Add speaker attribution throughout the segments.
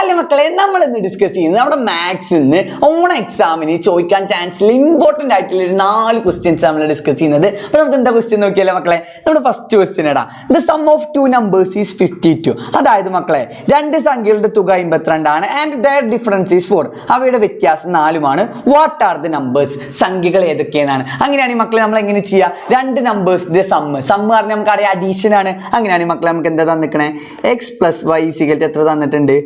Speaker 1: Hello മക്കളെ? നമ്മൾ ഇന്ന് ഡിസ്കസ് ചെയ്യുന്നത് നമ്മുടെ മാത്സിന്ന് ഓൺ എക്സാമിന് ചോദിക്കാൻ ചാൻസ് ഉള്ള ഇമ്പോർട്ടന്റ് ആയിട്ടുള്ള ഒരു നാല് ക്വസ്റ്റ്യൻസ് നമ്മൾ ഡിസ്കസ് ചെയ്യുന്നത്. അപ്പോൾ നമുക്ക് എന്താ ക്വസ്റ്റ്യൻ നോക്കിയാലോ മക്കളെ? നമ്മുടെ ഫസ്റ്റ് ക്വസ്റ്റ്യൻ എടാ. The sum of two numbers is fifty two അതായത് മക്കളെ രണ്ട് സംഖ്യകളുടെ തുക അമ്പത്തിരണ്ടാണ് and their difference is four അവയുടെ വ്യത്യാസം നാലുമാണ്. വാട്ട് ആർ ദ നമ്പേഴ്സ് സംഖ്യകൾ ഏതൊക്കെയെന്നാണ്. അങ്ങനെയാണെങ്കിൽ മക്കളെ നമ്മൾ എങ്ങനെ ചെയ്യുക രണ്ട് നമ്പേഴ്സിന്റെ സമ്മ് സമ്മ് പറഞ്ഞാൽ നമുക്ക് അറിയാം അഡീഷൻ ആണ്. അങ്ങനെയാണെങ്കിൽ മക്കളെ നമുക്ക് എന്താ തന്നിക്കണേ? എക്സ് പ്ലസ് വൈ സിഗൽറ്റ് എത്ര തന്നിട്ടുണ്ട്?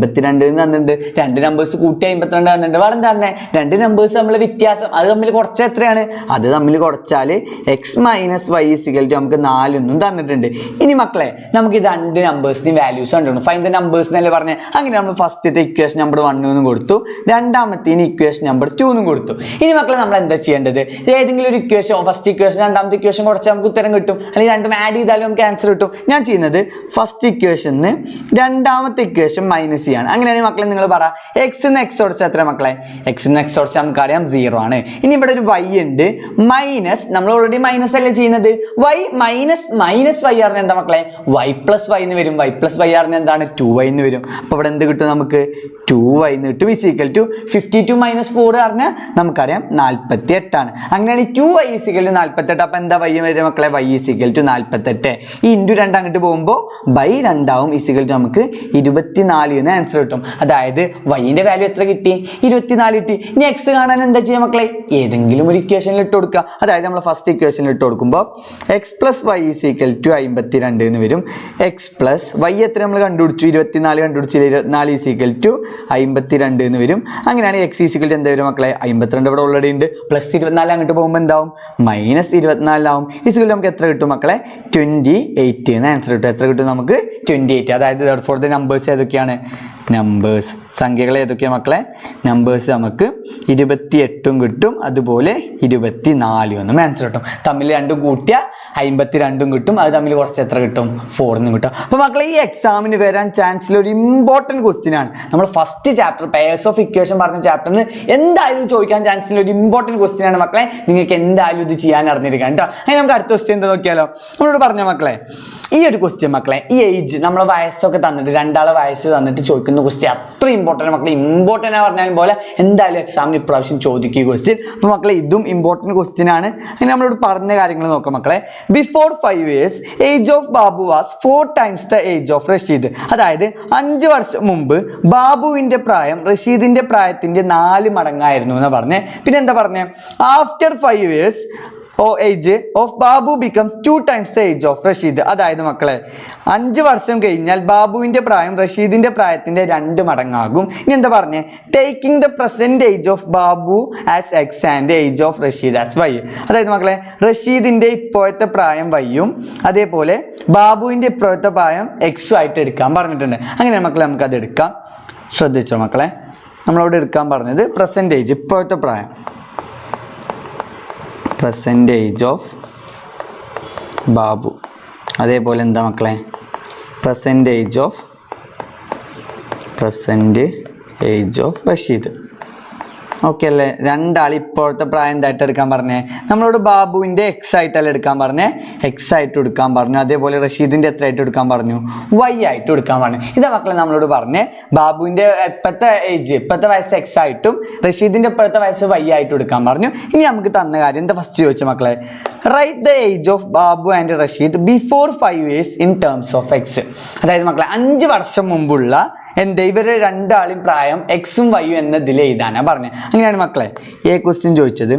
Speaker 1: അമ്പത്തിരണ്ട് എന്ന് തന്നിട്ടുണ്ട്. രണ്ട് നമ്പേഴ്സ് കൂട്ടി അമ്പത്തിരണ്ട് തന്നിട്ടുണ്ട്. വേറെ തന്നെ? രണ്ട് നമ്പേഴ്സ് തമ്മിൽ വ്യത്യാസം. അത് തമ്മിൽ കുറച്ച് എത്രയാണ്? അത് തമ്മിൽ കുറച്ചാൽ എക്സ് മൈനസ് വൈ സിഗൽറ്റ് നമുക്ക് നാലൊന്നും തന്നിട്ടുണ്ട്. ഇനി മക്കളെ നമുക്ക് ഈ രണ്ട് നമ്പേഴ്സിന് വാല്യൂസ് കണ്ടുള്ളൂ ഫൈൻ ദ നമ്പേഴ്സ് എന്നല്ലേ പറഞ്ഞത് അങ്ങനെ നമ്മൾ ഫസ്റ്റത്തെ ഇക്വേഷൻ നമ്പർ വൺ എന്നും കൊടുത്തു. രണ്ടാമത്തേന് ഇക്വേഷൻ നമ്പർ ടു എന്നും കൊടുത്തു. ഇനി മക്കളെ നമ്മൾ എന്താ ചെയ്യേണ്ടത്? ഏതെങ്കിലും ഒരു ഇക്വേഷൻ ഫസ്റ്റ് ഇക്വേഷൻ രണ്ടാമത്തെ ഇക്വേഷൻ കുറച്ച് നമുക്ക് ഉത്തരം കിട്ടും. അല്ലെങ്കിൽ രണ്ടും ആഡ് ചെയ്താലും നമുക്ക് ആൻസർ കിട്ടും. ഞാൻ ചെയ്യുന്നത് ഫസ്റ്റ് ഇക്വേഷന് രണ്ടാമത്തെ ഇക്വേഷൻ മൈനസ് ചെയ്യാണ് അങ്ങനെയാണെങ്കിൽ മക്കളെ നിങ്ങൾ പറ എക്സ് എന്ന് എക്സ് ഓടിച്ചാൽ എത്ര മക്കളെ? എക്സ് എന്ന് എക്സ് ഓടിച്ചാൽ നമുക്കറിയാം സീറോ ആണ്. ഇനി ഇവിടെ ഒരു വൈ ഉണ്ട്. മൈനസ് നമ്മൾ ഓൾറെഡി മൈനസ് അല്ലേ ചെയ്യുന്നത്? വൈ മൈനസ് മൈനസ് വൈ ആർന്ന് എന്താ മക്കളെ? വൈ പ്ലസ് വൈ എന്ന് വരും. വൈ പ്ലസ് വൈ ആർന്ന് എന്താണ്? ടു വൈ എന്ന് വരും. അപ്പോൾ ഇവിടെ എന്ത് കിട്ടും നമുക്ക്? ടു വൈ എന്ന് കിട്ടും. Is equal to fifty two minus four ആർന്ന് നമുക്കറിയാം നാൽപ്പത്തി എട്ടാണ് അങ്ങനെയാണെങ്കിൽ ടു വൈ ഇസിക്കൽ ടു നാൽപ്പത്തെട്ട് അപ്പോൾ എന്താ വൈ വരും മക്കളെ? വൈ ഇസിക്കൽ ടു നാൽപ്പത്തെട്ട് ഈ ഇന്റു രണ്ട് അങ്ങോട്ട് പോകുമ്പോൾ ബൈ രണ്ടാവും ഇസിക്കൽ ടു നമുക്ക് ഇരുപത്തിനാല് എന്ന് ആൻസർ കിട്ടും. അതായത് വൈന്റെ വാല്യൂ എത്ര കിട്ടി? ഇരുപത്തിനാല് കിട്ടി. ഇനി എക്സ് കാണാൻ എന്താ ചെയ്യുക മക്കളെ? ഏതെങ്കിലും ഒരു ഇക്വേഷനിൽ ഇട്ട് കൊടുക്കുക. അതായത് നമ്മൾ ഫസ്റ്റ് ഇക്വേഷനിൽ ഇട്ട് കൊടുക്കുമ്പോൾ X plus Y is equal to അമ്പത്തി രണ്ട് എന്ന് വരും. എക്സ് പ്ലസ് വൈ എത്ര നമ്മൾ കണ്ടുപിടിച്ചു? ഇരുപത്തിനാല് കണ്ടുപിടിച്ചില്ല ഇരുപത്തിനാല് ഈസ് ഈക്വൽ ടു അമ്പത്തി രണ്ട് എന്ന് വരും. അങ്ങനെയാണ് എക്സ് ഈസിക്കൽ ടു എന്താ വരും മക്കളെ? അമ്പത്തിരണ്ട് ഇവിടെ ഓൾറെഡി ഉണ്ട്. പ്ലസ് ഇരുപത്തിനാല് അങ്ങോട്ട് പോകുമ്പോൾ എന്താവും? മൈനസ് ഇരുപത്തിനാലാവും ഈസിക്കൽ നമുക്ക് എത്ര കിട്ടും മക്കളെ? ട്വന്റി എയ്റ്റ് എന്ന് ആൻസർ കിട്ടും. എത്ര കിട്ടും നമുക്ക്? ട്വന്റി എയ്റ്റ് അതായത് ഫോർ ദ നമ്പേഴ്സ് ഏതൊക്കെയാണ്? നമ്പേഴ്സ് സംഖ്യകൾ ഏതൊക്കെയാണ് മക്കളെ? നമ്പേഴ്സ് നമുക്ക് ഇരുപത്തി എട്ടും കിട്ടും. അതുപോലെ ഇരുപത്തി നാലും എന്നും ആൻസർ കിട്ടും. തമ്മിൽ രണ്ടും കൂട്ടിയ അമ്പത്തി രണ്ടും കിട്ടും. അത് തമ്മിൽ കുറച്ച് എത്ര കിട്ടും? ഫോറിനും കിട്ടും. അപ്പോൾ മക്കളെ ഈ എക്സാമിന് വരാൻ ചാൻസിൽ ഒരു ഇമ്പോർട്ടന്റ് ക്വസ്റ്റ്യൻ ആണ്. നമ്മൾ first chapter pairs of equation പറഞ്ഞ ചാപ്റ്ററിന് എന്തായാലും ചോദിക്കാൻ ചാൻസിൽ ഒരു ഇമ്പോർട്ടന്റ് ക്വസ്റ്റ്യൻ ആണ് മക്കളെ. നിങ്ങൾക്ക് എന്തായാലും ഇത് ചെയ്യാൻ അറിഞ്ഞിരിക്കാം കേട്ടോ. അതിന് നമുക്ക് അടുത്ത ക്വസ്റ്റ്യൻ എന്താ നോക്കിയാലോ? നമ്മളോട് പറഞ്ഞ മക്കളെ? ഈ ഒരു ക്വസ്റ്റ്യൻ മക്കളെ ഈ ഏജ് നമ്മളെ വയസ്സൊക്കെ തന്നിട്ട് രണ്ടാളെ വയസ്സ് തന്നിട്ട് ചോദിക്കുന്ന ക്വസ്റ്റ്യൻ അത്ര ഇമ്പോർട്ടന്റ് മക്കളെ ഇമ്പോർട്ടന്റ് ആ പറഞ്ഞാലും പോലെ എന്തായാലും എക്സാമിന് ഇപ്രാവശ്യം ചോദിക്കുക ക്വസ്റ്റ്യൻ അപ്പോൾ മക്കളെ ഇതും ഇമ്പോർട്ടന്റ് ക്വസ്റ്റ്യൻ ആണ്. അങ്ങനെ നമ്മളോട് പറഞ്ഞ കാര്യങ്ങൾ നോക്കാം മക്കളെ. Before five years age of Babu was four times the age of Rasheed അതായത് അഞ്ച് വർഷം മുമ്പ് ബാബുവിന്റെ പ്രായം റഷീദിന്റെ പ്രായത്തിന്റെ നാല് മടങ്ങായിരുന്നു എന്ന് പറഞ്ഞേ. പിന്നെ എന്താ പറഞ്ഞേ? After five years oh age of Babu becomes two times the age of Rasheed അതായത് മക്കളെ അഞ്ച് വർഷം കഴിഞ്ഞാൽ ബാബുവിന്റെ പ്രായം റഷീദിന്റെ പ്രായത്തിന്റെ രണ്ട് മടങ്ങാകും. ഇനി എന്താ പറഞ്ഞേ? Taking the present age of Babu as x and age of Rasheed as y അതായത് മക്കളെ റഷീദിന്റെ ഇപ്പോഴത്തെ പ്രായം വൈയും അതേപോലെ ബാബുവിന്റെ ഇപ്പോഴത്തെ പ്രായം എക്സും ആയിട്ട് എടുക്കാൻ പറഞ്ഞിട്ടുണ്ട്. അങ്ങനെ മക്കളെ നമുക്ക് അത് എടുക്കാം. ശ്രദ്ധിച്ചോ മക്കളെ? നമ്മളവിടെ എടുക്കാൻ പറഞ്ഞത് പ്രസന്റേജ് ഇപ്പോഴത്തെ പ്രായം. Present age of Babu. അതേപോലെ എന്താ മക്കളെ? Present age of present age of Rasheed. Okay അല്ലേ? രണ്ടാൾ ഇപ്പോഴത്തെ പ്രായം എന്തായിട്ട് എടുക്കാൻ പറഞ്ഞേ? നമ്മളോട് ബാബുവിന്റെ എക്സ് ആയിട്ടല്ല എടുക്കാൻ പറഞ്ഞേ? എക്സ് ആയിട്ട് എടുക്കാൻ പറഞ്ഞു. അതേപോലെ റഷീദിന്റെ എത്ര ആയിട്ട് എടുക്കാൻ പറഞ്ഞു? വൈ ആയിട്ട് എടുക്കാൻ പറഞ്ഞു. ഇതാ മക്കളെ നമ്മളോട് പറഞ്ഞേ. ബാബുവിന്റെ ഇപ്പോഴത്തെ ഏജ് ഇപ്പോഴത്തെ വയസ്സ് എക്സ് ആയിട്ടും റഷീദിന്റെ ഇപ്പോഴത്തെ വയസ്സ് വൈ ആയിട്ട് എടുക്കാൻ പറഞ്ഞു. ഇനി നമുക്ക് തന്ന കാര്യം എന്താ ഫസ്റ്റ് ചോദിച്ചു മക്കളെ? Write the age of Babu and Rasheed before five years in terms of x അതായത് മക്കളെ അഞ്ച് വർഷം മുമ്പുള്ള എന്റെ ഇവരെ രണ്ടാളും പ്രായം എക്സും വൈയും എന്നതിൽ എഴുതാനാണ് പറഞ്ഞത് അങ്ങനെയാണ് മക്കളെ ഏ ക്വസ്റ്റ്യൻ ചോദിച്ചത്.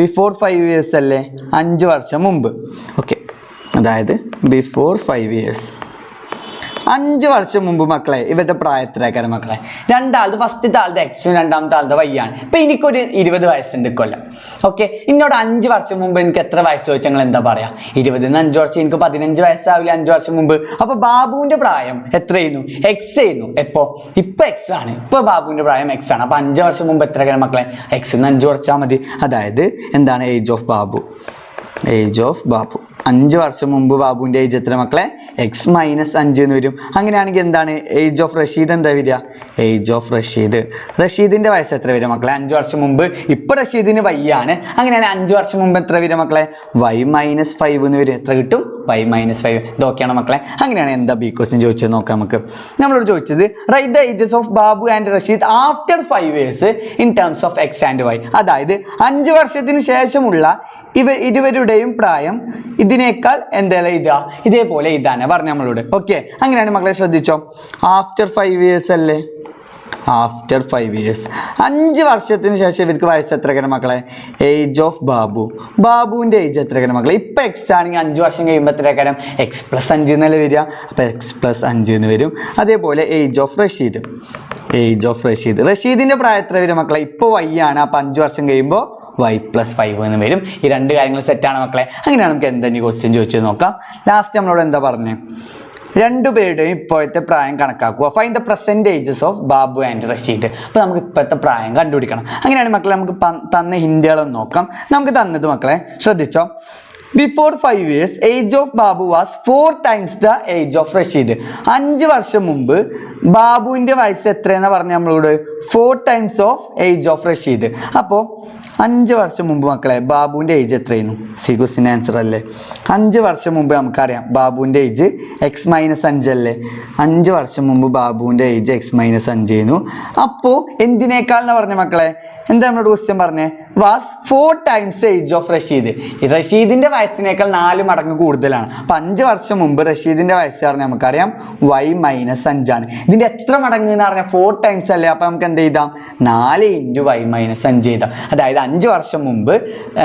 Speaker 1: ബിഫോർ ഫൈവ് ഇയേഴ്സ് അല്ലേ? അഞ്ച് വർഷം മുമ്പ്. ഓക്കെ അതായത് ബിഫോർ ഫൈവ് ഇയേഴ്സ് അഞ്ച് വർഷം മുമ്പ് മക്കളെ ഇവരുടെ പ്രായത്തിലേക്കാണ് മക്കളെ. രണ്ടാളത് ഫസ്റ്റത്തെ ആളുടെ എക്സും രണ്ടാമത്തെ ആളുടെ വയ്യാണ് ഇപ്പം എനിക്കൊരു ഇരുപത് വയസ്സുണ്ട് കൊല്ലം. ഓക്കെ എന്നോട് അഞ്ച് വർഷം മുമ്പ് എനിക്ക് എത്ര വയസ്സ് ചോദിച്ചാൽ ഞങ്ങൾ എന്താ പറയാ? ഇരുപതിന് അഞ്ച് വർഷം എനിക്ക് പതിനഞ്ച് വയസ്സാവില്ല അഞ്ച് വർഷം മുമ്പ്. അപ്പൊ ബാബുവിന്റെ പ്രായം എത്രയായിരുന്നു എക്സ് ആയിരുന്നു എപ്പോ? ഇപ്പൊ എക്സ് ആണ്. ഇപ്പൊ ബാബുവിന്റെ പ്രായം എക്സ് ആണ്. അപ്പൊ അഞ്ച് വർഷം മുമ്പ് എത്ര മക്കളെ? എക്സ് എന്ന് അഞ്ച് കുറച്ചാൽ മതി. അതായത് എന്താണ് age of Babu? Age of Babu. അഞ്ച് വർഷം മുമ്പ് ബാബുവിന്റെ ഏജ് എത്ര മക്കളെ? എക്സ് മൈനസ് അഞ്ച് എന്ന് വരും. അങ്ങനെയാണെങ്കിൽ എന്താണ്? ഏജ് ഓഫ് റഷീദ് എന്താ വരിക? ഏജ് ഓഫ് റഷീദ് റഷീദിന്റെ വയസ്സ് എത്ര വരും മക്കളെ? അഞ്ച് വർഷം മുമ്പ്. ഇപ്പൊ റഷീദിന് വൈ ആണ്. അങ്ങനെയാണെങ്കിൽ അഞ്ച് വർഷം മുമ്പ് എത്ര വരും മക്കളെ? വൈ മൈനസ് ഫൈവ് എന്ന് വരും. എത്ര കിട്ടും? വൈ മൈനസ് ഫൈവ് ഇതൊക്കെയാണ് മക്കളെ? അങ്ങനെയാണ് എന്താ ബി ക്വസ്റ്റ്യൻ ചോദിച്ചത് നോക്കാം നമുക്ക്. നമ്മളോട് ചോദിച്ചത് write the ages of Babu and Rasheed after five years in terms of x and y അതായത് അഞ്ച് വർഷത്തിന് ശേഷമുള്ള ഇവ ഇരുവരുടെയും പ്രായം ഇതിനേക്കാൾ എന്തായാലും ഇതാ ഇതേപോലെ ഇതാണ് പറഞ്ഞു നമ്മളോട്. ഓക്കെ അങ്ങനെയാണ് മക്കളെ ശ്രദ്ധിച്ചോ? ആഫ്റ്റർ ഫൈവ് ഇയേഴ്സ് അല്ലേ? ആഫ്റ്റർ ഫൈവ് ഇയേഴ്സ് അഞ്ച് വർഷത്തിന് ശേഷം ഇവർക്ക് വയസ്സ് എത്രക്കണം മക്കളെ? Age of Babu. ബാബുവിന്റെ ഏജ് എത്രക്കണം മക്കളെ? ഇപ്പം എക്സ് ആണെങ്കിൽ അഞ്ച് വർഷം കഴിയുമ്പോൾ എത്രക്കാരം എക്സ് പ്ലസ് അഞ്ച് എന്നല്ലേ വരിക? അപ്പോൾ എക്സ് പ്ലസ് അഞ്ച് എന്ന് വരും. അതേപോലെ age of Rasheed. Age of Rasheed. റഷീദിന്റെ പ്രായം എത്ര വരും മക്കളെ? ഇപ്പോൾ വൈ ആണ്. അപ്പോൾ അഞ്ച് വർഷം കഴിയുമ്പോൾ വൈ പ്ലസ് ഫൈവ് എന്ന് വരും. ഈ രണ്ട് കാര്യങ്ങൾ സെറ്റാണ് മക്കളെ? അങ്ങനെയാണ് നമുക്ക് എന്തെങ്കിലും ക്വസ്റ്റ്യൻ ചോദിച്ചത് നോക്കാം. ലാസ്റ്റ് നമ്മളോട് എന്താ പറഞ്ഞത് രണ്ടുപേരുടെയും ഇപ്പോഴത്തെ പ്രായം കണക്കാക്കുക. Find the present ages of Babu and Rasheed. അപ്പോൾ നമുക്ക് ഇപ്പോഴത്തെ പ്രായം കണ്ടുപിടിക്കണം. അങ്ങനെയാണ് മക്കളെ നമുക്ക് തന്ന ഹിന്ദികളൊന്ന് നോക്കാം. നമുക്ക് തന്നത് മക്കളെ ശ്രദ്ധിച്ചോ. Before five years age of Babu was four times the age of Rasheed. അഞ്ച് വർഷം മുമ്പ് ബാബുവിന്റെ വയസ്സ് എത്രയെന്ന് പറഞ്ഞ നമ്മളോട്? Four times of age of Rasheed അപ്പോൾ അഞ്ച് വർഷം മുമ്പ് മക്കളെ ബാബുവിന്റെ ഏജ് എത്രയായിരുന്നു സി ക്വസ്റ്റിന്റെ ആൻസർ അല്ലേ? അഞ്ച് വർഷം മുമ്പ് നമുക്കറിയാം ബാബുവിന്റെ ഏജ് എക്സ് മൈനസ് അഞ്ചല്ലേ അഞ്ച് വർഷം മുമ്പ് ബാബുവിന്റെ ഏജ് എക്സ് മൈനസ് അഞ്ചായിരുന്നു അപ്പോൾ എന്തിനേക്കാൾ എന്ന് പറഞ്ഞ മക്കളെ? എന്താ നമ്മളോട് ക്വസ്റ്റ്യൻ പറഞ്ഞേ? Was four times age of Rasheed റഷീദിന്റെ വയസ്സിനേക്കാൾ നാല് മടങ്ങ് കൂടുതലാണ്. അപ്പം അഞ്ച് വർഷം മുമ്പ് റഷീദിന്റെ വയസ്സ് പറഞ്ഞാൽ നമുക്കറിയാം വൈ മൈനസ് അഞ്ചാണ്. ഇതിന്റെ എത്ര മടങ്ങ് എന്ന് പറഞ്ഞാൽ ഫോർ ടൈംസ് അല്ലേ? അപ്പം നമുക്ക് എന്ത് ചെയ്താം? നാല് ഇന്റു വൈ മൈനസ് അഞ്ച് ചെയ്താം. അതായത് അഞ്ച് വർഷം മുമ്പ്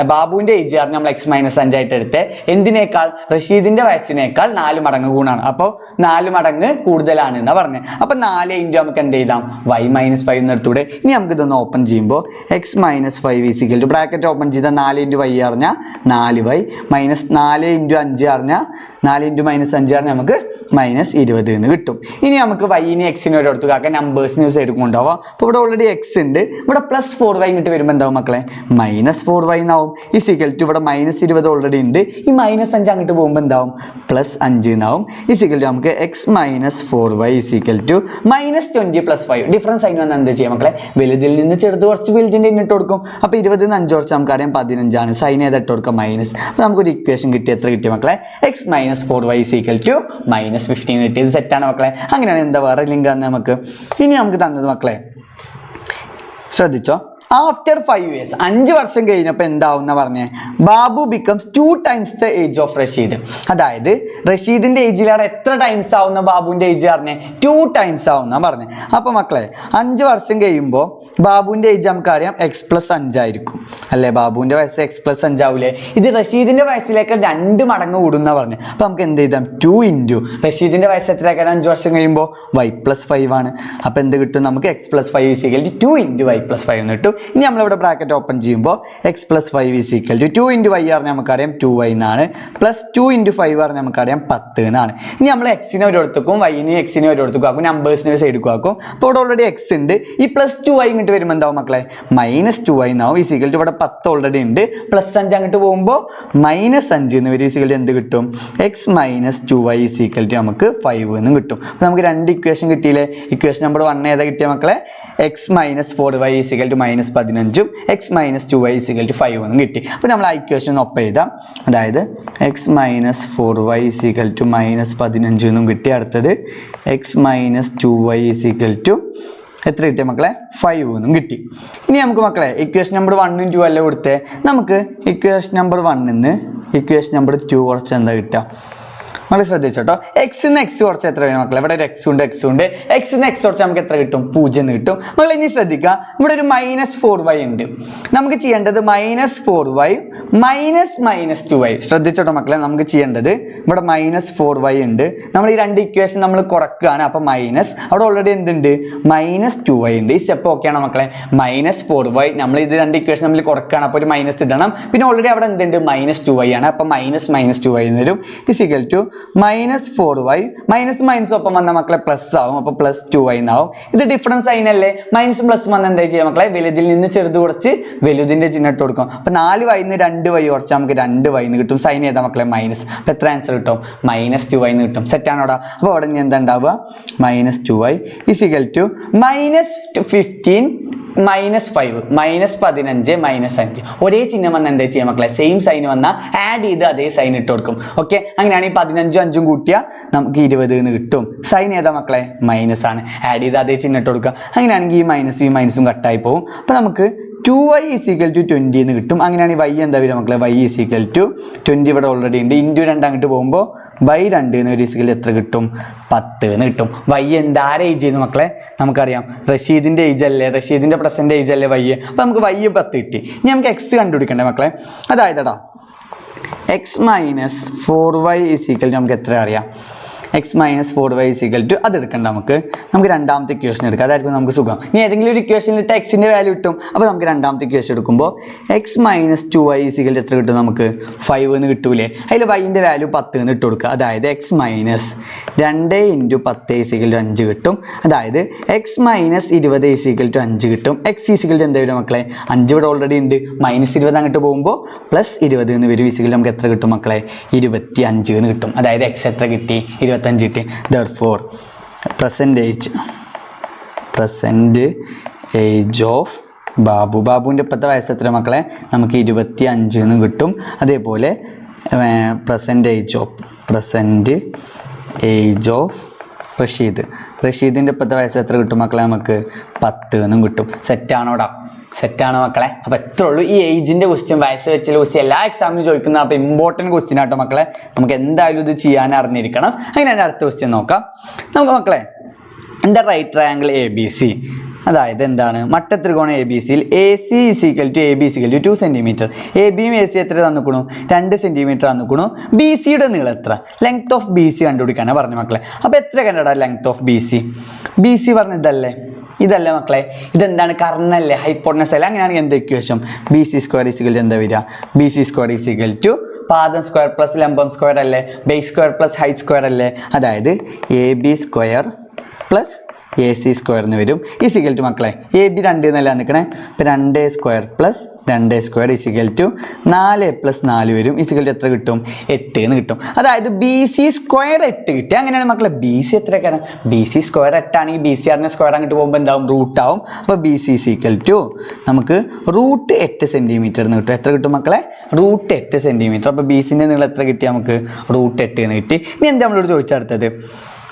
Speaker 1: ബാബുവിന്റെ ഏജ് പറഞ്ഞാൽ നമ്മൾ എക്സ് മൈനസ് അഞ്ചായിട്ട് എടുത്ത്. എന്തിനേക്കാൾ? റഷീദിന്റെ വയസ്സിനേക്കാൾ നാല് മടങ്ങ് ഗുണാണ്. അപ്പോൾ നാല് മടങ്ങ് കൂടുതലാണ് എന്നാ പറഞ്ഞത് അപ്പം നാല് ഇന്റു നമുക്ക് എന്ത് ചെയ്താം? വൈ മൈനസ് ഫൈവ് എന്ന് എടുത്തൂടെ. ഇനി നമുക്ക് ഇതൊന്ന് ഓപ്പൺ ചെയ്യുമ്പോൾ x minus five is equal to bracket open ചെയ്താൽ നാല് ഇന്റു വൈ അറിഞ്ഞാൽ നാല് വൈ മൈനസ് നാല് ഇന്റു അഞ്ച് അറിഞ്ഞാൽ നാല് ഇന്റു മൈനസ് അഞ്ച് അറിഞ്ഞാൽ നമുക്ക് മൈനസ് ഇരുപത് എന്ന് കിട്ടും. ഇനി നമുക്ക് വൈനെ എക്സിനെ ഒരു എടുത്തു കാക്കാൻ നമ്പേഴ്സിന് സൈഡ് കൊണ്ടുപോകാം അപ്പോൾ ഇവിടെ ഓൾറെഡി എക്സ് ഉണ്ട്. ഇവിടെ പ്ലസ് ഫോർ വൈ ഇങ്ങോട്ട് വരുമ്പോൾ എന്താവും മക്കളെ? മൈനസ് ഫോർ വൈ എന്നാവും. ഈ സിക്കൽ ടു ഇവിടെ മൈനസ് ഇരുപത് ഓൾറെഡി ഉണ്ട്. ഈ മൈനസ് അഞ്ച് അങ്ങോട്ട് പോകുമ്പോൾ എന്താവും? പ്ലസ് അഞ്ച് എന്നാവും. ഈ സിക്കൽ ടു നമുക്ക് x minus four y equal to minus twenty plus five difference അതിന് വന്നാൽ എന്താ ചെയ്യാം മക്കളെ? വലുതിൽ നിന്ന് ചെറുത് കുറച്ച് വലുതിന്റെ ഇട്ട് കൊടുക്കും. അപ്പോൾ ഇരുപതിൽ നിന്ന് അഞ്ച് കുറച്ച് നമുക്കറിയാം പതിനഞ്ചാണ്. സൈൻ ഏതാ ഇട്ട് കൊടുക്കുക മൈനസ് അപ്പോൾ നമുക്കൊരു ഇക്വേഷൻ കിട്ടി എത്ര കിട്ടി മക്കളെ? X minus four y equal to minus fifteen കിട്ടിയത് സെറ്റാണ് മക്കളെ. അങ്ങനെയാണ് എന്താ വേറെ ലിങ്ക് തന്നെ നമുക്ക്? ഇനി നമുക്ക് തന്നത് മക്കളെ. ശ്രദ്ധിച്ചോ? ആഫ്റ്റർ ഫൈവ് ഇയേഴ്സ് അഞ്ച് വർഷം കഴിഞ്ഞപ്പോൾ എന്താവും എന്ന് പറഞ്ഞേ? Babu becomes two times the age of Rasheed അതായത് റഷീദിന്റെ ഏജിലാണ് എത്ര ടൈംസ് ആവുന്ന ബാബുവിന്റെ ഏജ് പറഞ്ഞേ? ടു ടൈംസ് ആവുന്ന പറഞ്ഞേ. അപ്പൊ മക്കളെ അഞ്ച് വർഷം കഴിയുമ്പോൾ ബാബുവിന്റെ ഏജ് നമുക്കറിയാം എക്സ് പ്ലസ് അഞ്ചായിരിക്കും അല്ലേ? ബാബുവിന്റെ വയസ്സ് എക്സ് പ്ലസ് അഞ്ചാവൂലേ ഇത് റഷീദിന്റെ വയസ്സിലേക്ക് രണ്ട് മടങ്ങ് കൂടുന്ന പറഞ്ഞു. അപ്പൊ നമുക്ക് എന്ത് ചെയ്താം ടു ഇന്റു റഷീദിന്റെ വയസ്സ് എത്രയാക്കാൻ അഞ്ച് വർഷം കഴിയുമ്പോൾ വൈ പ്ലസ് ഫൈവ് ആണ്. അപ്പൊ എന്ത് കിട്ടും? നമുക്ക് x plus five is equal to into y plus five എന്ന് കിട്ടും. ഇനി നമ്മളിവിടെ ബ്രാക്കറ്റ് ഓപ്പൺ ചെയ്യുമ്പോൾ x plus five is equal to two into y or നമുക്കറിയാം ടു വൈ എന്നാണ് plus two into five or നമുക്കറിയാം പത്ത് എന്നാണ്. ഇനി നമ്മൾ എക്സിനെ ഒരു എടുത്തുക്കും വൈന് എക്സിനെ എടുത്തു ആക്കും നമ്പേഴ്സിനെ ഒരു സൈഡ് ആക്കും. അപ്പോൾ ഇവിടെ ഓൾറെഡി എക്സ് ഉണ്ട്. ഈ പ്ലസ് ടു വൈ ഇങ്ങോട്ട് വരുമ്പോൾ എന്താവും മക്കളെ? മൈനസ് ടു വൈ എന്നാവും ഈസിക്കൽ ടു ഇവിടെ പത്ത് ഓൾറെഡി ഉണ്ട്. പ്ലസ് അഞ്ച് അങ്ങോട്ട് പോകുമ്പോൾ മൈനസ് അഞ്ച് എന്ന് വരും. ഈസിക്കൽ ടു എന്ത് കിട്ടും? X minus two y is equal to നമുക്ക് ഫൈവ് എന്നും കിട്ടും. അപ്പോൾ നമുക്ക് രണ്ട് ഇക്വേഷൻ കിട്ടിയില്ലേ? ഇക്വേഷൻ നമ്പർ വൺ ഏതാ കിട്ടിയ മക്കളെ? X minus four y is equal to minus പതിനഞ്ചും x minus two y is equal to five എന്നും കിട്ടി. അപ്പോൾ നമ്മൾ ആ ഇക്വേഷൻ ഒപ്പം എഴുതാം. അതായത് x minus four y is equal to minus പതിനഞ്ച് എന്നും കിട്ടി. അടുത്തത് x minus two y is equal to എത്ര കിട്ടിയ മക്കളെ? ഫൈവ് എന്നും കിട്ടി. ഇനി നമുക്ക് മക്കളെ ഇക്വേഷൻ നമ്പർ വണ്ണും ടു അല്ല കൊടുത്തേ? നമുക്ക് ഇക്വേഷൻ നമ്പർ വണ്ണിൽ നിന്ന് ഇക്വേഷൻ നമ്പർ ടു കുറച്ച് എന്താ കിട്ടുക? നമ്മൾ ശ്രദ്ധിച്ചോട്ടോ. എക്സ് നിന്ന് എക്സ് കുറച്ച് എത്ര വരും മക്കളെ? ഇവിടെ ഒരു എക്സ് ഉണ്ട് എക്സ് ഉണ്ട്. എക്സ് നിന്ന് എക്സ് കുറച്ച് നമുക്ക് എത്ര കിട്ടും? പൂജ്യം എന്ന് കിട്ടും. മക്കൾ ഇനി ശ്രദ്ധിക്കുക. ഇവിടെ ഒരു മൈനസ് ഫോർ വൈ ഉണ്ട്. നമുക്ക് ചെയ്യേണ്ടത് minus four y minus minus two y ശ്രദ്ധിച്ചോട്ടോ മക്കളെ നമുക്ക് ചെയ്യേണ്ടത്. ഇവിടെ മൈനസ് ഫോർ വൈ ഉണ്ട്. നമ്മൾ ഈ രണ്ട് ഇക്വേഷൻ നമ്മൾ കുറക്കുകയാണ്. അപ്പോൾ മൈനസ് അവിടെ ഓൾറെഡി എന്തുണ്ട്? മൈനസ് ടു വൈ ഉണ്ട്. ഈ സ്റ്റെപ്പ് ഓക്കെയാണ് മക്കളെ? മൈനസ് ഫോർ വൈ നമ്മൾ ഇത് രണ്ട് ഇക്വേഷൻ നമ്മൾ കുറക്കുകയാണ്. അപ്പോൾ ഒരു മൈനസ് ഇടണം. പിന്നെ ഓൾറെഡി അവിടെ എന്തുണ്ട്? മൈനസ് ടു വൈ ആണ്. അപ്പോൾ മൈനസ് മൈനസ് ടു വൈ എന്ന് വരും. Two minus four y minus minus ഒപ്പം വന്ന മക്കളെ പ്ലസ് ആവും. അപ്പോൾ പ്ലസ് ടു വൈ എന്നാവും. ഇത് ഡിഫറൻസ് അതിനല്ലേ മൈനസ് പ്ലസ് വന്ന എന്താ ചെയ്യുക മക്കളെ? വലുതിൽ നിന്ന് ചെറുത് കുറച്ച് വലുതിന്റെ ചിഹ്നം ഇട്ട് കൊടുക്കും. അപ്പോൾ നാല് വൈന്ന് രണ്ട് വൈ കുറച്ചാൽ നമുക്ക് രണ്ട് വൈന്ന് കിട്ടും. സൈൻ ചെയ്താൽ മക്കളെ മൈനസ് അപ്പോൾ എത്ര ആൻസർ കിട്ടും? മൈനസ് ടു വൈന്ന് കിട്ടും. സെറ്റാണോടാ അപ്പോൾ അവിടെ ഇനി എന്താ ഉണ്ടാവുക? Minus two y is equal to minus fifteen minus five minus പതിനഞ്ച് മൈനസ് അഞ്ച്. ഒരേ ചിഹ്നം വന്ന എന്താ ചെയ്യുക മക്കളെ? സെയിം സൈൻ വന്നാൽ ആഡ് ചെയ്ത് അതേ സൈൻ ഇട്ട് കൊടുക്കും. ഓക്കെ അങ്ങനെയാണെങ്കിൽ പതിനഞ്ചും അഞ്ചും കൂട്ടിയാൽ നമുക്ക് ഇരുപത് എന്ന് കിട്ടും. സൈൻ ഏതാ മക്കളെ? മൈനസ് ആണ്. ആഡ് ചെയ്ത് അതേ ചിഹ്നം ഇട്ട് കൊടുക്കുക. അങ്ങനെയാണെങ്കിൽ ഈ മൈനസും ഈ മൈനസും കട്ടായി പോകും അപ്പോൾ നമുക്ക് two y is equal to twenty എന്ന് കിട്ടും. അങ്ങനെയാണെങ്കിൽ വൈ എന്താ വരിക മക്കളെ? വൈ ഈസിക്കൽ ടു ട്വന്റി ഇവിടെ ഓൾറെഡി ഉണ്ട്. ഇന്റു രണ്ട് അങ്ങോട്ട് പോകുമ്പോൾ വൈ രണ്ട് എന്ന് ഒരു ഈസിക്കൽ എത്ര കിട്ടും? പത്ത് എന്ന് കിട്ടും. വൈ എന്താ? ആരെ ഏജ് ചെയ്യുന്നു മക്കളെ. നമുക്കറിയാം. റഷീദിന്റെ ഏജ് അല്ലേ? റഷീദിന്റെ പ്രസന്റ് ഏജ് അല്ലേ വൈ അപ്പോൾ നമുക്ക് വൈ പത്ത് കിട്ടി. ഇനി നമുക്ക് എക്സ് കണ്ടുപിടിക്കണ്ടേ മക്കളെ? അതായതടാ. X minus four y is equal നമുക്ക് എത്ര അറിയാം? X minus four y is equal to അത് എടുക്കണ്ട നമുക്ക്. നമുക്ക് രണ്ടാമത്തെ ഇക്വേഷൻ എടുക്കാം. അതായിരിക്കും നമുക്ക് സുഖം. ഇനി ഏതെങ്കിലും ഒരു ഇക്വേഷനിൽ ഇട്ട് എക്സിന്റെ വാല്യൂ കിട്ടും. അപ്പോൾ നമുക്ക് രണ്ടാമത്തെ ഇക്വേഷൻ എടുക്കുമ്പോൾ x minus two y is equal എത്ര കിട്ടും നമുക്ക്? ഫൈവ് എന്ന് കിട്ടൂലേ. അതിൽ വൈന്റെ വാല്യൂ പത്ത് എന്ന് ഇട്ട് കൊടുക്കുക. അതായത് എക്സ് മൈനസ് രണ്ട് ഇന്റു പത്ത് ഈസിക്കൽ ടു അഞ്ച് കിട്ടും. അതായത് എക്സ് മൈനസ് ഇരുപത് ഈസിക്കൽ ടു അഞ്ച് കിട്ടും. എക്സ് ഈസിക്കൽ ടു എന്താ വരും മക്കളെ? അഞ്ച് ഇവിടെ ഓൾറെഡി ഉണ്ട്. മൈനസ് ഇരുപത് അങ്ങോട്ട് പോകുമ്പോൾ പ്ലസ് ഇരുപത് എന്ന് വരും. ഈസിക്കൽ നമുക്ക് എത്ര കിട്ടും മക്കളെ? ഇരുപത്തി അഞ്ച് എന്ന് കിട്ടും. അതായത് എക്സ് എത്ര കിട്ടി? ഇരുപത്തഞ്ച് കിട്ടി. Therefore present age present age of Babu. ബാബുവിന്റെ ഇപ്പോഴത്തെ വയസ്സ് എത്ര മക്കളെ? നമുക്ക് ഇരുപത്തി അഞ്ച് എന്ന് കിട്ടും. അതേപോലെ present age of present age of Rasheed. റഷീദിന്റെ ഇപ്പോഴത്തെ വയസ്സ് എത്ര കിട്ടും മക്കളെ? നമുക്ക് പത്ത് എന്നും കിട്ടും. സെറ്റാണോടാ സെറ്റാണ് മക്കളെ? അപ്പോൾ എത്ര ഉള്ളൂ ഈ ഏജിന്റെ ക്വസ്റ്റ്യൻ വയസ്സ് വെച്ചുള്ള ക്വസ്റ്റ്യൻ എല്ലാ എക്സാമിനും ചോദിക്കുന്ന അപ്പോൾ ഇമ്പോർട്ടന്റ് ക്വസ്റ്റ്യൻ ആട്ടോ മക്കളെ. നമുക്ക് എന്തായാലും ഇത് ചെയ്യാൻ അറിഞ്ഞിരിക്കണം. അങ്ങനെ അതിന്റെ അടുത്ത ക്വസ്റ്റ്യൻ നോക്കാം. നമുക്ക് മക്കളെ എന്റെ right triangle A B C അതായത് എന്താണ്? മട്ടത്രികോണം എ ബി സിയിൽ A C is equal to A B equal to two centimetre A ബിയും എ സി എത്ര തന്നിക്കണു? രണ്ട് സെന്റിമീറ്റർ തന്നിക്കണു. ബി സിയുടെ നീളം എത്ര? ലെങ്ത് ഓഫ് ബി സി കണ്ടുപിടിക്കാനാണ് പറഞ്ഞ മക്കളെ. അപ്പോൾ എത്ര കണ്ടടാ length of B C B C പറഞ്ഞതല്ലേ ഇതല്ലേ മക്കളെ? ഇതെന്താണ് കർണല്ലേ? ഹൈപ്പോട്ടനസ് അല്ല? അങ്ങനെയാണ് എന്ത് equation B C square is equal എന്താ വരിക? B C square is equal to പാദം സ്ക്വയർ പ്ലസ് ലംബം സ്ക്വയർ അല്ലേ? Base square plus height square അല്ലേ? അതായത് A B square plus A C square വരും. ഇസിക്കൽ ടു മക്കളെ എ ബി രണ്ട് എന്നല്ല നിൽക്കണേ ഇപ്പം രണ്ട് സ്ക്വയർ പ്ലസ് രണ്ട് സ്ക്വയർ ഇസിക്കൽ ടു നാല് പ്ലസ് നാല് വരും. ഇസിക്കൽ ടു എത്ര കിട്ടും? എട്ട് എന്ന് കിട്ടും. അതായത് ബി സി സ്ക്വയർ എട്ട് കിട്ടി. അങ്ങനെയാണ് മക്കളെ ബി സി എത്ര കാരണം ബി സി സ്ക്വയർ എട്ടാണെങ്കിൽ ബി സി ആറിന് സ്ക്വയർ അങ്ങോട്ട് പോകുമ്പോൾ എന്താവും? റൂട്ട് ആവും. അപ്പോൾ ബി സി സിക്കൽ ടു നമുക്ക് റൂട്ട് എട്ട് സെന്റിമീറ്റർ എന്ന് കിട്ടും. എത്ര കിട്ടും മക്കളെ? റൂട്ട് എട്ട് സെന്റിമീറ്റർ അപ്പോൾ ബി സിന്റെ നീളം എത്ര കിട്ടി നമുക്ക്? റൂട്ട് എട്ട് എന്ന് കിട്ടി. ഇനി എന്താ നമ്മളോട് ചോദിച്ചെടുത്തത്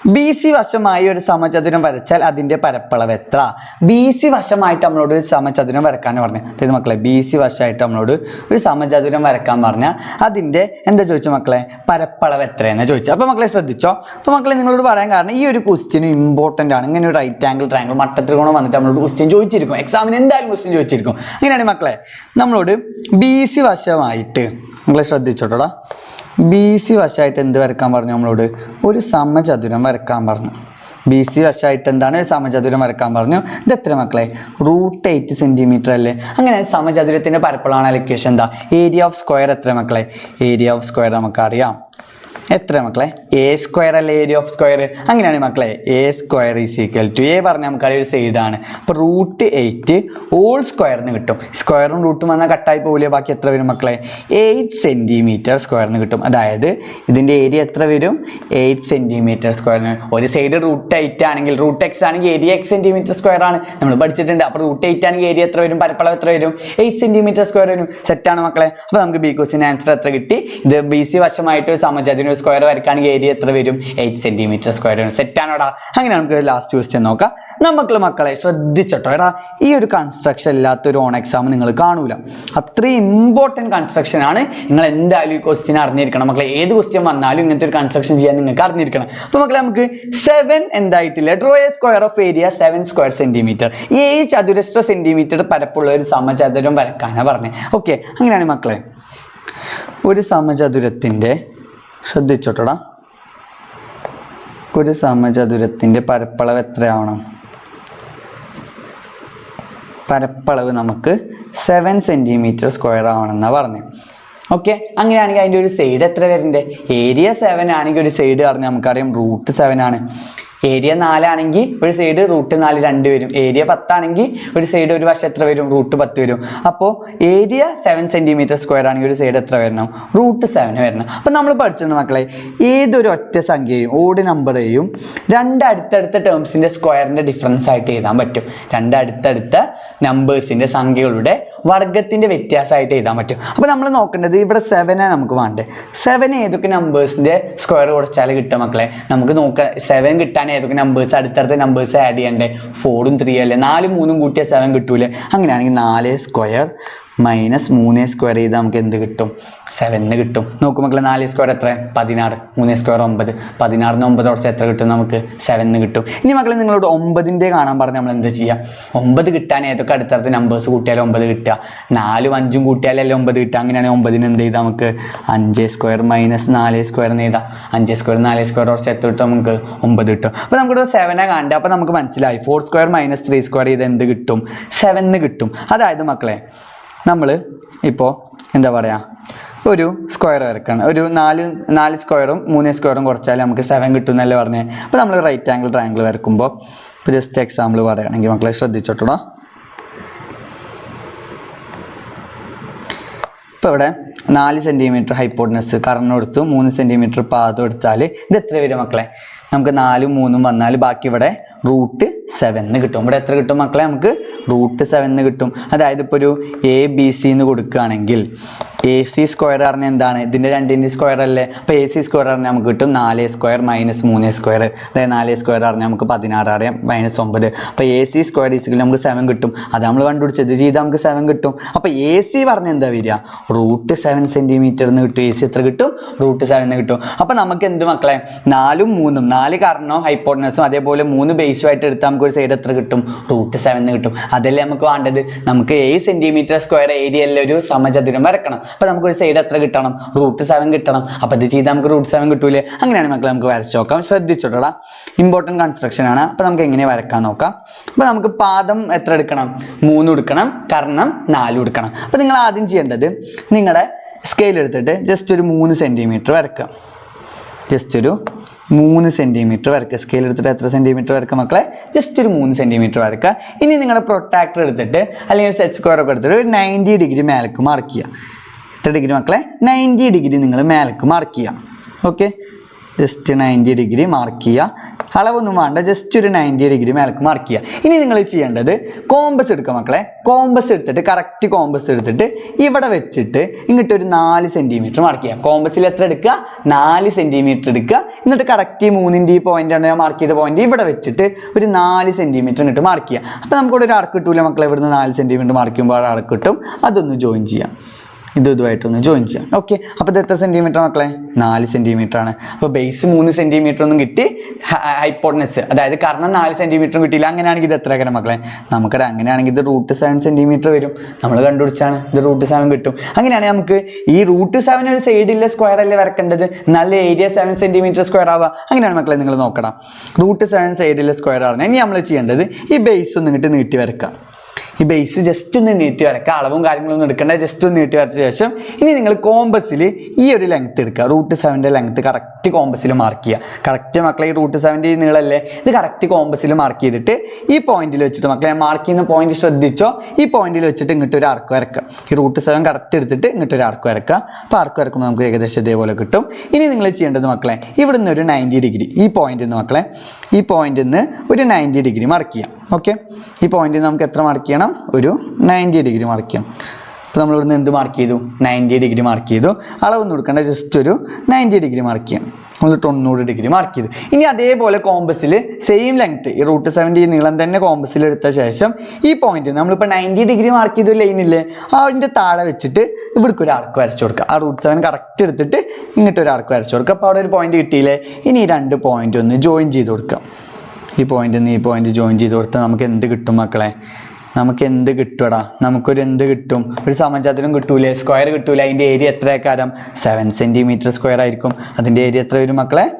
Speaker 1: ബി സി വശമായി ഒരു സമചതുരം വരച്ചാൽ അതിന്റെ പരപ്പളവ് എത്ര? ബി സി വശമായിട്ട് നമ്മളോട് ഒരു സമചതുരം വരക്കാൻ പറഞ്ഞു. അതായത് മക്കളെ ബി സി വശമായിട്ട് നമ്മളോട് ഒരു സമചതുരം വരക്കാൻ പറഞ്ഞാൽ അതിന്റെ എന്താ ചോദിച്ചു മക്കളെ? പരപ്പളവ് എത്രയെന്ന് ചോദിച്ചു. അപ്പോൾ മക്കളെ ശ്രദ്ധിച്ചോ. അപ്പോൾ മക്കളെ നിങ്ങളോട് പറയാൻ കാരണം ഈ ഒരു ക്വസ്റ്റ്യൻ ഇമ്പോർട്ടന്റ് ആണ്. ഇങ്ങനെ ഒരു റൈറ്റ് ആംഗിൾ ട്രാങ്കിൾ മട്ടത്രികോണം വന്നിട്ട് നമ്മളോട് ക്വസ്റ്റ്യൻ ചോദിച്ചിരിക്കും. എക്സാമിന് എന്തായാലും ക്വസ്റ്റ്യൻ ചോദിച്ചിരിക്കും. അങ്ങനെയാണ് മക്കളെ നമ്മളോട് ബി സി വശമായിട്ട് മക്കളെ ശ്രദ്ധിച്ചോട്ടോടാ. ബി സി വശമായിട്ട് എന്ത് വരക്കാൻ പറഞ്ഞു നമ്മളോട്? ഒരു സമചതുരം വരക്കാൻ പറഞ്ഞു. ബി സി വശമായിട്ട് എന്താണ്? ഒരു സമചതുരം വരക്കാൻ പറഞ്ഞു. ഇത് എത്ര മക്കളെ? റൂട്ട് എയ്റ്റ് സെന്റിമീറ്റർ അല്ലേ? അങ്ങനെ സമചതുരത്തിന്റെ പരപ്പളാണ് ലൊക്കേഷൻ എന്താ ഏരിയ ഓഫ് സ്ക്വയർ എത്ര മക്കളെ? ഏരിയ ഓഫ് സ്ക്വയർ നമുക്കറിയാം. എത്ര മക്കളെ? എ സ്ക്വയർ അല്ലേ ഏരിയ ഓഫ് സ്ക്വയർ അങ്ങനെയാണ് മക്കളെ. A square is equal to A പറഞ്ഞാൽ നമുക്കറിയാം ഒരു സൈഡാണ് അപ്പോൾ റൂട്ട് എയ്റ്റ് ഓൾ സ്ക്വയറിന് കിട്ടും. സ്ക്വയറും റൂട്ടും വന്നാൽ കട്ടായി പോകില്ലേ ബാക്കി എത്ര വരും മക്കളെ? എയ്റ്റ് സെന്റിമീറ്റർ സ്ക്വയറിന് കിട്ടും. അതായത് ഇതിന്റെ ഏരിയ എത്ര വരും? എയ്റ്റ് സെന്റിമീറ്റർ സ്ക്വയറിന് ഒരു സൈഡ് റൂട്ട് എയ്റ്റ് ആണെങ്കിൽ റൂട്ട് എക്സ് ആണെങ്കിൽ ഏരിയ എക്സ് സെന്റിമീറ്റർ സ്ക്വയർ ആണ്. നമ്മൾ പഠിച്ചിട്ടുണ്ട്. അപ്പോൾ റൂട്ട് എയ്റ്റ് ആണെങ്കിൽ ഏരിയ എത്ര വരും? പരപ്പളം എത്ര വരും? എയ്റ്റ് സെന്റിമീറ്റർ സ്ക്വയർ വരും. സെറ്റാണ് മക്കളെ. അപ്പോൾ നമുക്ക് ബി ക്വസ്റ്റിന് ആൻസർ എത്ര കിട്ടി? ഇത് ബി സി വശമായിട്ട് ഒരു സമചതുരം സ്ക്വയർ വരയ്ക്കുകയാണെങ്കിൽ ഏരിയ എത്ര വരും? എയ്റ്റ് സെന്റിമീറ്റർ സ്ക്വയർ വരും സെറ്റാണോടാ അങ്ങനെ നമുക്ക് ലാസ്റ്റ് ക്വസ്റ്റ്യൻ നോക്കാം. നമുക്ക് മക്കളെ ശ്രദ്ധിച്ചോട്ടോ? എടാ ഈ ഒരു കൺസ്ട്രക്ഷൻ ഇല്ലാത്ത ഒരു ഓൺ എക്സാം നിങ്ങൾ കാണൂല. അത്രയും ഇമ്പോർട്ടന്റ് കൺസ്ട്രക്ഷൻ ആണ്. നിങ്ങൾ എന്തായാലും ഈ ക്വസ്റ്റ്യൻ അറിഞ്ഞിരിക്കണം. മക്കളെ ഏത് ക്വസ്റ്റ്യൻ വന്നാലും ഇങ്ങനത്തെ ഒരു കൺസ്ട്രക്ഷൻ ചെയ്യാൻ നിങ്ങൾക്ക് അറിഞ്ഞിരിക്കണം. അപ്പോൾ മക്കളെ നമുക്ക് seven എന്തായിട്ടില്ല? Draw a square of area seven square centimetre ഈ ചതുരശ്ര സെന്റിമീറ്റർ പരപ്പുള്ള ഒരു സമചതുരം വരക്കാനാണ് പറഞ്ഞത് ഓക്കെ അങ്ങനെയാണ് മക്കളെ. ഒരു സമചതുരത്തിന്റെ ശ്രദ്ധിച്ചോട്ടോടാ. ഒരു സമചതുരത്തിന്റെ പരപ്പളവ് എത്രയാവണം? പരപ്പളവ് നമുക്ക് സെവൻ സെന്റിമീറ്റർ സ്ക്വയർ ആവണമെന്നാണ് പറഞ്ഞത് ഓക്കെ അങ്ങനെയാണെങ്കിൽ അതിന്റെ ഒരു സൈഡ് എത്ര വരുന്നുണ്ട്? ഏരിയ സെവൻ ആണെങ്കിൽ ഒരു സൈഡ് പറഞ്ഞാൽ നമുക്കറിയാം റൂട്ട് സെവൻ ആണ്. ഏരിയ നാലാണെങ്കിൽ ഒരു സൈഡ് റൂട്ട് നാല് രണ്ട് വരും. ഏരിയ പത്താണെങ്കിൽ ഒരു സൈഡ് ഒരു വശം എത്ര വരും? റൂട്ട് പത്ത് വരും. അപ്പോൾ ഏരിയ സെവൻ സെന്റിമീറ്റർ സ്ക്വയർ ആണെങ്കിൽ ഒരു സൈഡ് എത്ര വരണം? റൂട്ട് സെവൻ വരണം. അപ്പോൾ നമ്മൾ പഠിച്ചിരുന്നു മക്കളെ ഏതൊരു ഒറ്റ സംഖ്യയും ഓട് നമ്പറേയും രണ്ട് അടുത്തടുത്ത ടേംസിന്റെ സ്ക്വയറിന്റെ ഡിഫറൻസ് ആയിട്ട് എഴുതാൻ പറ്റും. രണ്ട് അടുത്തടുത്ത നമ്പേഴ്സിന്റെ സംഖ്യകളുടെ വർഗത്തിന്റെ വ്യത്യാസമായിട്ട് എഴുതാൻ പറ്റും. അപ്പോൾ നമ്മൾ നോക്കേണ്ടത് ഇവിടെ സെവനാണ് നമുക്ക് വേണ്ടത്. സെവൻ ഏതൊക്കെ നമ്പേഴ്സിന്റെ സ്ക്വയർ കുറച്ചാൽ കിട്ടുക മക്കളെ? നമുക്ക് നോക്കാം. സെവൻ കിട്ടാൻ ഏതൊക്കെ നമ്പേഴ്സ് അടുത്തടുത്ത നമ്പേഴ്സ് ആഡ് ചെയ്യണ്ടേ? ഫോറും ത്രീ അല്ലേ? നാലും മൂന്നും കൂട്ടിയാൽ സെവൻ കിട്ടൂലേ? അങ്ങനെയാണെങ്കിൽ നാല് സ്ക്വയർ മൈനസ് മൂന്ന് സ്ക്വയർ ചെയ്താൽ നമുക്ക് എന്ത് കിട്ടും? സെവന് കിട്ടും. നോക്കും മക്കളെ നാല് സ്ക്വയർ എത്ര? പതിനാറ്. മൂന്ന് സ്ക്വയർ ഒമ്പത്. പതിനാറിന് ഒമ്പത് കുറച്ച് എത്ര കിട്ടും നമുക്ക്? സെവന് കിട്ടും. ഇനി മക്കളെ നിങ്ങളോട് ഒമ്പതിന്റെ കാണാൻ പറഞ്ഞ് നമ്മൾ എന്ത് ചെയ്യുക ഒമ്പത് കിട്ടാൻ ഏതൊക്കെ അടുത്തടുത്ത് നമ്പേഴ്സ് കൂട്ടിയാലും ഒമ്പത് കിട്ടുക. നാലും അഞ്ചും കൂട്ടിയാലല്ലേ ഒമ്പത് കിട്ടുക. അങ്ങനെയാണെങ്കിൽ ഒമ്പതിന് എന്ത് ചെയ്താൽ നമുക്ക്? അഞ്ച് സ്ക്വയർ മൈനസ് നാല് സ്ക്വയർ എഴുതാം. അഞ്ച് സ്ക്വയർ നാല് സ്ക്വയർ കുറച്ച് എത്ര കിട്ടും നമുക്ക്? ഒമ്പത് കിട്ടും. അപ്പോൾ നമുക്കിവിടെ സെവനെ കാണണ്ട അപ്പോൾ നമുക്ക് മനസ്സിലായി. Four square minus three square ചെയ്ത് എന്ത് കിട്ടും? സെവന് കിട്ടും. അതായത് മക്കളെ നമ്മൾ ഇപ്പോൾ എന്താ പറയുക ഒരു സ്ക്വയർ വരക്കാണ്. ഒരു നാല് നാല് സ്ക്വയറും മൂന്ന് സ്ക്വയറും കുറച്ചാൽ നമുക്ക് സെവൻ കിട്ടും എന്നല്ലേ പറഞ്ഞേ. അപ്പോൾ നമ്മൾ റൈറ്റ് ആംഗിൾ ട്രയാംഗിൾ വരക്കുമ്പോൾ ഇപ്പോൾ ജസ്റ്റ് എക്സാമ്പിൾ പറയുകയാണെങ്കിൽ മക്കളെ ശ്രദ്ധിച്ചോട്ടോ ഇപ്പോൾ ഇവിടെ നാല് സെന്റിമീറ്റർ ഹൈപ്പോട്ടനസ് കർണം എടുത്തു മൂന്ന് സെന്റിമീറ്റർ പാദം എടുത്താൽ ഇത് എത്ര വരും മക്കളെ? നമുക്ക് നാലും മൂന്നും വന്നാൽ ബാക്കി ഇവിടെ റൂട്ട് സെവൻ എന്ന് കിട്ടും. ഇവിടെ എത്ര കിട്ടും മക്കളെ? നമുക്ക് റൂട്ട് സെവൻ എന്ന് കിട്ടും. അതായത് ഇപ്പോൾ ഒരു എ ബി സി എന്ന് കൊടുക്കുകയാണെങ്കിൽ എ സി സ്ക്വയർ പറഞ്ഞാൽ എന്താണ്? ഇതിന്റെ രണ്ടിന്റെ സ്ക്വയർ അല്ലേ? അപ്പോൾ എ സി സ്ക്വയർ പറഞ്ഞാൽ നമുക്ക് കിട്ടും നാല് സ്ക്വയർ മൈനസ് മൂന്ന് സ്ക്വയർ അതായത് നാല് സ്ക്വയർ പറഞ്ഞാൽ നമുക്ക് പതിനാറ് അറിയാം മൈനസ് ഒമ്പത്. അപ്പോൾ A C square is equal നമുക്ക് സെവൻ കിട്ടും. അത് നമ്മൾ കണ്ടുപിടിച്ചത് ചെയ്താൽ നമുക്ക് സെവൻ കിട്ടും. അപ്പോൾ എ സി പറഞ്ഞാൽ എന്താ വരിക? റൂട്ട് സെവൻ സെന്റിമീറ്റർ എന്ന് കിട്ടും. എ സി എത്ര കിട്ടും? റൂട്ട് സെവൻ എന്ന് കിട്ടും. അപ്പോൾ നമുക്ക് എന്ത് മക്കളെ? നാലും മൂന്നും. നാല് കാരണവും ഹൈപ്പോട്ടനസും അതേപോലെ മൂന്ന് ബേസുമായിട്ട് എടുത്താൽ നമുക്ക് ഒരു സൈഡ് എത്ര കിട്ടും? റൂട്ട് സെവൻ എന്ന് കിട്ടും. അതല്ലേ നമുക്ക് വേണ്ടത്? നമുക്ക് ഏഴ് സെന്റിമീറ്റർ സ്ക്വയർ ഏരിയയിൽ ഒരു സമചതുരം വരക്കണം. അപ്പോൾ നമുക്ക് ഒരു സൈഡ് എത്ര കിട്ടണം? റൂട്ട് സെവൻ കിട്ടണം. അപ്പോൾ ഇത് ചെയ്താൽ നമുക്ക് റൂട്ട് സെവൻ കിട്ടൂലേ? അങ്ങനെയാണ് മക്കളെ നമുക്ക് വരച്ച് നോക്കാം. ശ്രദ്ധിച്ചോട്ടാ ഇമ്പോർട്ടന്റ് കൺസ്ട്രക്ഷൻ ആണ്. അപ്പോൾ നമുക്ക് എങ്ങനെ വരക്കാൻ നോക്കാം. അപ്പോൾ നമുക്ക് പാദം എത്ര എടുക്കണം? മൂന്ന് എടുക്കണം. കർണം നാലും എടുക്കണം. അപ്പോൾ നിങ്ങൾ ആദ്യം ചെയ്യേണ്ടത് നിങ്ങളുടെ സ്കെയിൽ എടുത്തിട്ട് ജസ്റ്റ് ഒരു മൂന്ന് സെന്റിമീറ്റർ വരക്കുക. ജസ്റ്റ് ഒരു മൂന്ന് സെന്റിമീറ്റർ വരക്കുക സ്കെയിൽ എടുത്തിട്ട് എത്ര സെന്റിമീറ്റർ വരക്കുക മക്കളെ? ജസ്റ്റ് ഒരു മൂന്ന് സെന്റിമീറ്റർ വരക്കുക ഇനി നിങ്ങളുടെ പ്രൊട്ടാക്ടർ എടുത്തിട്ട് അല്ലെങ്കിൽ സെറ്റ് സ്ക്വയർ ഒക്കെ എടുത്തിട്ട് ഒരു നയന്റി ഡിഗ്രി മേലേക്ക് മാർക്ക് ചെയ്യുക. എത്ര ഡിഗ്രി മക്കളെ? നയന്റി ഡിഗ്രി നിങ്ങൾ മേലേക്ക് മാർക്ക് ചെയ്യുക. Okay just ninety degree mark ചെയ്യുക. അളവൊന്നും വേണ്ട ജസ്റ്റ് ഒരു നയന്റി ഡിഗ്രി മേലേക്ക് മാർക്ക് ചെയ്യുക. ഇനി നിങ്ങൾ ചെയ്യേണ്ടത് കോമ്പസ് എടുക്കുക മക്കളെ. കോമ്പസ് എടുത്തിട്ട് കറക്റ്റ് കോമ്പസ് എടുത്തിട്ട് ഇവിടെ വെച്ചിട്ട് ഇങ്ങോട്ട് ഒരു നാല് സെന്റിമീറ്റർ മാർക്ക് ചെയ്യുക. കോമ്പസിൽ എത്ര എടുക്കുക? നാല് സെന്റിമീറ്റർ എടുക്കുക. എന്നിട്ട് കറക്റ്റ് മൂന്നിന്റെ ഈ പോയിന്റ് ആണ് ഞാൻ മാർക്ക് ചെയ്ത പോയിന്റ് ഇവിടെ വെച്ചിട്ട് ഒരു നാല് സെന്റിമീറ്റർ ഇങ്ങോട്ട് മാർക്ക് ചെയ്യുക. അപ്പോൾ നമുക്കിവിടെ ഒരു ആർക്ക് കിട്ടൂല മക്കളെ. ഇവിടുന്ന് നാല് സെന്റിമീറ്റർ മാർക്ക് ചെയ്യുമ്പോൾ അടക്ക് കിട്ടും. അതൊന്ന് ജോയിൻ ചെയ്യാം ഇത് ഇതുമായിട്ടൊന്ന് ജോയിൻ ചെയ്യാം. ഓക്കെ അപ്പോൾ ഇത് എത്ര സെന്റിമീറ്റർ മക്കളെ? നാല് സെന്റിമീറ്റർ ആണ്. അപ്പോൾ ബേസ് മൂന്ന് സെന്റിമീറ്റർ ഒന്നും കിട്ടി ഹൈപ്പോട്ടനസ് അതായത് കാരണം നാല് സെന്റിമീറ്ററും കിട്ടിയില്ല. അങ്ങനെയാണെങ്കിൽ ഇത് എത്ര കരം മക്കളെ? നമുക്കറിയാം അങ്ങനെയാണെങ്കിൽ ഇത് റൂട്ട് സെവൻ സെന്റിമീറ്റർ വരും. നമ്മൾ കണ്ടുപിടിച്ചാണ്. ഇത് റൂട്ട് സെവൻ കിട്ടും. അങ്ങനെയാണെങ്കിൽ നമുക്ക് ഈ റൂട്ട് സെവൻ ഒരു സൈഡിലെ സ്ക്വയർ അല്ലേ വരക്കേണ്ടത്? നല്ല ഏരിയ സെവൻ സെന്റിമീറ്റർ സ്ക്വയർ ആവുക. അങ്ങനെയാണ് മക്കളെ നിങ്ങൾ നോക്കണം. റൂട്ട് സെവൻ സൈഡിലെ സ്ക്വയർ ആണ് ഇനി നമ്മൾ ചെയ്യേണ്ടത് ഈ ബേസ് ഒന്നിങ്ങോട്ട് നീട്ടി വരക്കാം ഈ ബേസ് ജസ്റ്റ് ഒന്ന് നീട്ടി വരക്കുക അളവും കാര്യങ്ങളൊന്നും എടുക്കേണ്ട. ജസ്റ്റ് ഒന്ന് നീട്ടി വരച്ച ശേഷം ഇനി നിങ്ങൾ കോമ്പസിൽ ഈ ഒരു ലെങ്ത് എടുക്കുക. റൂട്ട് സെവന്റെ ലെങ്ത് കറക്റ്റ് കോമ്പസിൽ മാർക്ക് ചെയ്യുക. കറക്റ്റ് മക്കളെ ഈ റൂട്ട് സെവന്റെ നിങ്ങളല്ലേ? ഇത് കറക്റ്റ് കോമ്പസിൽ മാർക്ക് ചെയ്തിട്ട് ഈ പോയിന്റിൽ വെച്ചിട്ട് മക്കളെ മാർക്ക് ചെയ്യുന്ന പോയിന്റ് ശ്രദ്ധിച്ചോ? ഈ പോയിന്റിൽ വെച്ചിട്ട് ഇങ്ങോട്ട് ഒരു ആർക്ക് വരക്കുക ഈ റൂട്ട് സെവൻ കറക്റ്റ് എടുത്തിട്ട് ഇങ്ങോട്ട് ഒരു ആർക്ക് വരക്കുക അപ്പോൾ ആർക്ക് വരക്കുമ്പോൾ നമുക്ക് ഏകദേശം ഇതേപോലെ കിട്ടും. ഇനി നിങ്ങൾ ചെയ്യേണ്ടത് മക്കളെ ഇവിടുന്ന് ഒരു നയന്റി ഡിഗ്രി ഈ പോയിന്റിൽ നിന്ന് മക്കളെ ഈ പോയിന്റിൽ നിന്ന് ഒരു നയന്റി ഡിഗ്രി മാർക്ക് ചെയ്യാം ഓക്കെ ഈ പോയിന്റിൽ നമുക്ക് എത്ര മാർക്ക് ചെയ്യണം? ഒരു നയന്റി ഡിഗ്രി മാർക്ക് ചെയ്യണം അപ്പോൾ നമ്മൾ ഇവിടുന്ന് എന്ത് മാർക്ക് ചെയ്തു? നയന്റി ഡിഗ്രി മാർക്ക് ചെയ്തു. അളവൊന്നും കൊടുക്കേണ്ട ജസ്റ്റ് ഒരു നയന്റി ഡിഗ്രി മാർക്ക് ചെയ്യാം. നമ്മൾ തൊണ്ണൂറ് ഡിഗ്രി മാർക്ക് ചെയ്തു. ഇനി അതേപോലെ കോമ്പസിൽ സെയിം ലെങ്ത് ഈ റൂട്ട് സെവന്റി നീളം തന്നെ കോമ്പസിൽ എടുത്ത ശേഷം ഈ പോയിന്റ് നമ്മളിപ്പോൾ നയന്റി ഡിഗ്രി മാർക്ക് ചെയ്തു ലൈനില്ലേ അതിന്റെ താഴെ വെച്ചിട്ട് ഇവിടേക്ക് ഒരു ആർക്ക് വരച്ചു കൊടുക്കുക. ആ റൂട്ട് സെവൻ കറക്റ്റ് എടുത്തിട്ട് ഇങ്ങോട്ട് ഒരു ആർക്ക് വരച്ചു കൊടുക്കുക. അപ്പോൾ അവിടെ ഒരു പോയിന്റ് കിട്ടിയില്ലേ? ഇനി ഈ രണ്ട് പോയിന്റ് ഒന്ന് ജോയിൻ ചെയ്ത് കൊടുക്കാം ഈ പോയിന്റ് നിന്ന് ഈ പോയിന്റ് ജോയിൻ ചെയ്ത് കൊടുത്താൽ നമുക്ക് എന്ത് കിട്ടും മക്കളെ? നമുക്ക് എന്ത് കിട്ടുമടാ നമുക്കൊരു എന്ത് കിട്ടും? ഒരു സമചതുരം കിട്ടൂലേ? സ്ക്വയർ കിട്ടൂല? അതിന്റെ ഏരിയ എത്ര കാരം സെവൻ സെന്റിമീറ്റർ സ്ക്വയർ ആയിരിക്കും. അതിന്റെ ഏരിയ എത്ര വരും മക്കളെ?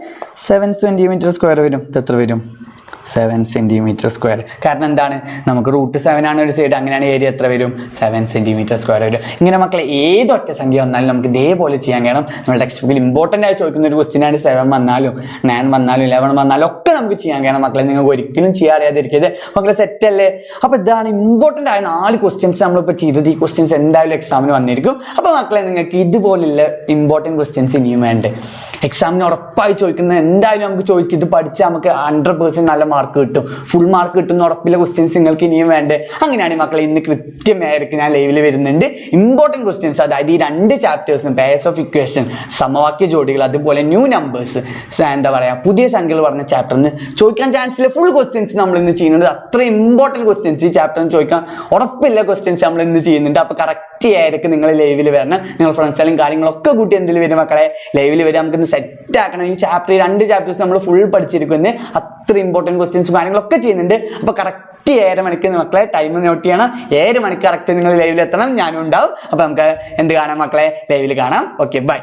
Speaker 1: സെവൻ സെന്റിമീറ്റർ സ്ക്വയർ വരും. ഇത് എത്ര വരും? സെവൻ സെന്റിമീറ്റർ സ്ക്വയർ കാരണം എന്താണ്? നമുക്ക് റൂട്ട് സെവൻ ആണ് ഒരു സൈഡ് അങ്ങനെയാണ് ഏരിയ എത്ര വരും? സെവൻ സെന്റിമീറ്റർ സ്ക്വയർ വരും. ഇങ്ങനെ മക്കളെ ഏതൊറ്റ സംഖ്യ വന്നാലും നമുക്ക് ഇതേപോലെ ചെയ്യാൻ കഴിയണം. നമ്മുടെ ടെക്സ്റ്റ് ബുക്കിൽ ഇമ്പോർട്ടന്റ് ആയി ചോദിക്കുന്ന ഒരു ക്വസ്റ്റ്യൻ ആണ് സെവൻ വന്നാലും നയൻ വന്നാലും ഇലവൻ വന്നാലും ഒക്കെ നമുക്ക് ചെയ്യാൻ കഴിയണം മക്കളെ. നിങ്ങൾക്ക് ഒരിക്കലും ചെയ്യാൻ അറിയാതിരിക്കരുത്. മക്കളെ സെറ്റ് അല്ലേ? അപ്പോൾ ഇതാണ് ഇമ്പോർട്ടന്റ് ആയ നാല് ക്വസ്റ്റ്യൻസ് നമ്മളിപ്പോൾ ചെയ്തത്. ഈ ക്വസ്റ്റ്യൻസ് എന്തായാലും എക്സാമിന് വന്നിരിക്കും. അപ്പോൾ മക്കളെ നിങ്ങൾക്ക് ഇതുപോലുള്ള ഇമ്പോർട്ടന്റ് ക്വസ്റ്റ്യൻസ് ഇനിയും വേണ്ടേ. എക്സാമിന് ഉറപ്പായി ചോദിക്കുന്നത് എന്തായാലും നമുക്ക് ചോദിക്കും. ഇത് പഠിച്ചാൽ നമുക്ക് ഹൺഡ്രഡ് പേഴ്സന്റ് നല്ല മാർക്ക് കിട്ടും. ഫുൾ മാർക്ക് കിട്ടുന്ന ഉറപ്പില്ല ക്വസ്റ്റ്യൻസ് നിങ്ങൾക്ക് ഇനിയും വേണ്ടേ. അങ്ങനെയാണ് മക്കളെ ഇന്ന് കൃത്യമായിരിക്കും ഞാൻ ലൈവിൽ വരുന്നുണ്ട്. ഇമ്പോർട്ടന്റ് ക്വസ്റ്റ്യൻസ് അതായത് ഈ രണ്ട് ചാപ്റ്റേഴ്സും പേഴ്സ് ഓഫ് ഇക്വേഷൻ സമവാക്യ ജോഡികൾ അതുപോലെ ന്യൂ നമ്പേഴ്സ് എന്താ പറയുക പുതിയ സംഖ്യകൾ പറഞ്ഞ ചാപ്റ്ററിന് ചോദിക്കാൻ ചാൻസ് ഇല്ല. ഫുൾ ക്വസ്റ്റ്യൻസ് നമ്മൾ ഇന്ന് ചെയ്യുന്നുണ്ട്. അത്ര ഇമ്പോർട്ടന്റ് ക്വസ്റ്റ്യൻസ് ഈ ചാപ്റ്റർ ചോദിക്കാൻ ഉറപ്പില്ല ക്വസ്റ്റ്യൻസ് നമ്മൾ ഇന്ന് ചെയ്യുന്നുണ്ട്. അപ്പോൾ കറക്റ്റ് ആയിരിക്കും നിങ്ങൾ ലൈവിൽ വരണം. നിങ്ങൾ ഫ്രണ്ട്സുകളും കാര്യങ്ങളൊക്കെ കൂട്ടി എന്തിൽ വരും മക്കളെ? ലൈവിൽ വരും നമുക്ക് ഇന്ന് സെറ്റ് ആക്കണം. ഈ ചാപ്റ്റർ രണ്ട് ചാപ്റ്റേഴ്സ് നമ്മൾ ഫുൾ പഠിച്ചിരിക്കുന്നത് അത്ര ഇമ്പോർട്ടന്റ് ക്വസ്റ്റ്യൻസും കാര്യങ്ങളൊക്കെ ചെയ്യുന്നുണ്ട്. അപ്പോൾ കറക്റ്റ് ഏഴര മണിക്ക് മക്കളെ ടൈം നോട്ട് ചെയ്യണം. ഏഴ് മണിക്ക് കറക്റ്റ് നിങ്ങൾ ലൈവിൽ എത്തണം. ഞാനും ഉണ്ടാവും. അപ്പോൾ നമുക്ക് എന്ത് കാണാം മക്കളെ? ലൈവിൽ കാണാം. Okay bye